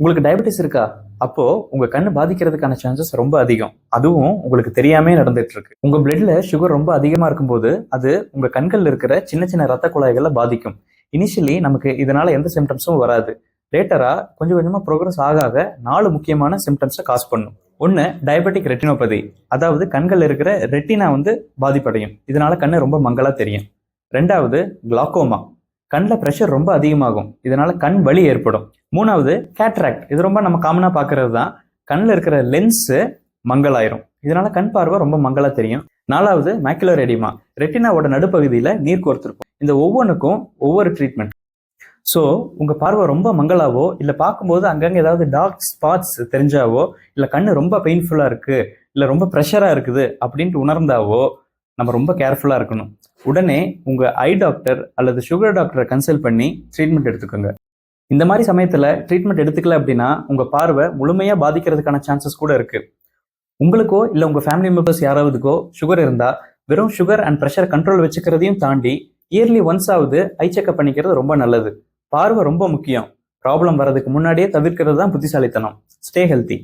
உங்களுக்கு டயபெட்டிஸ் இருக்கா? அப்போ உங்க கண்ணு பாதிக்கிறதுக்கான சான்சஸ் ரொம்ப அதிகம். அதுவும் உங்களுக்கு தெரியாமே நடந்துட்டு இருக்கு உங்க பிளட்ல சுகர் ரொம்ப அதிகமா இருக்கும்போது அது உங்க கண்கள்ல இருக்கிற சின்ன சின்ன ரத்த குழாய்களை பாதிக்கும். இனிஷியலி நமக்கு இதனால எந்த சிம்டம்ஸும் வராது. லேட்டரா கொஞ்சம் கொஞ்சமா ப்ரோக்ரஸ் ஆக ஆக நாலு முக்கியமான சிம்டம்ஸை காஸ் பண்ணும். ஒன்று டயபெட்டிக் ரெட்டினோபதி அதாவது கண்கள் இருக்கிற ரெட்டினா வந்து பாதிப்படையும். இதனால கண்ணு ரொம்ப மங்களா தெரியும். ரெண்டாவது கிளாக்கோமா கண்ணில் ப்ரெஷர் ரொம்ப அதிகமாகும். இதனால் கண் வலி ஏற்படும். மூணாவது கேட்ராக்ட் இது ரொம்ப நம்ம காமனாக பார்க்கறது தான் கண்ணில் இருக்கிற லென்ஸு மங்கலாயிரும். இதனால் கண் பார்வை ரொம்ப மங்கலாக தெரியும். நாலாவது மேக்குலர் எடிமா ரெட்டினாவோட நடுப்பகுதியில் நீர் கோர்த்துருக்கும். இந்த ஒவ்வொன்றுக்கும் ஒவ்வொரு ட்ரீட்மெண்ட் ஸோ உங்கள் பார்வை ரொம்ப மங்களாவோ இல்லை பார்க்கும்போது அங்கங்கே ஏதாவது டார்க் ஸ்பாட்ஸ் தெரிஞ்சாவோ இல்லை கண் ரொம்ப பெயின்ஃபுல்லாக இருக்குது இல்லை ரொம்ப ப்ரெஷராக இருக்குது அப்படின்ட்டு உணர்ந்தாவோ நம்ம ரொம்ப கேர்ஃபுல்லாக இருக்கணும். உடனே உங்கள் ஐ டாக்டர் அல்லது சுகர் டாக்டரை கன்சல்ட் பண்ணி ட்ரீட்மெண்ட் எடுத்துக்கோங்க. இந்த மாதிரி சமயத்தில் ட்ரீட்மெண்ட் எடுத்துக்கல அப்படின்னா உங்கள் பார்வை முழுமையாக பாதிக்கிறதுக்கான சான்சஸ் கூட இருக்குது உங்களுக்கோ இல்லை உங்கள் ஃபேமிலி மெம்பர்ஸ் யாராவதுக்கோ சுகர் இருந்தால் வெறும் சுகர் அண்ட் ப்ரெஷர் கண்ட்ரோல் வச்சுக்கிறதையும் தாண்டி இயர்லி ஒன்ஸ் ஆகுது ஐ செக்அப் பண்ணிக்கிறது ரொம்ப நல்லது. பார்வை ரொம்ப முக்கியம். ப்ராப்ளம் வர்றதுக்கு முன்னாடியே தவிர்க்கிறது தான் புத்திசாலித்தனம். Stay healthy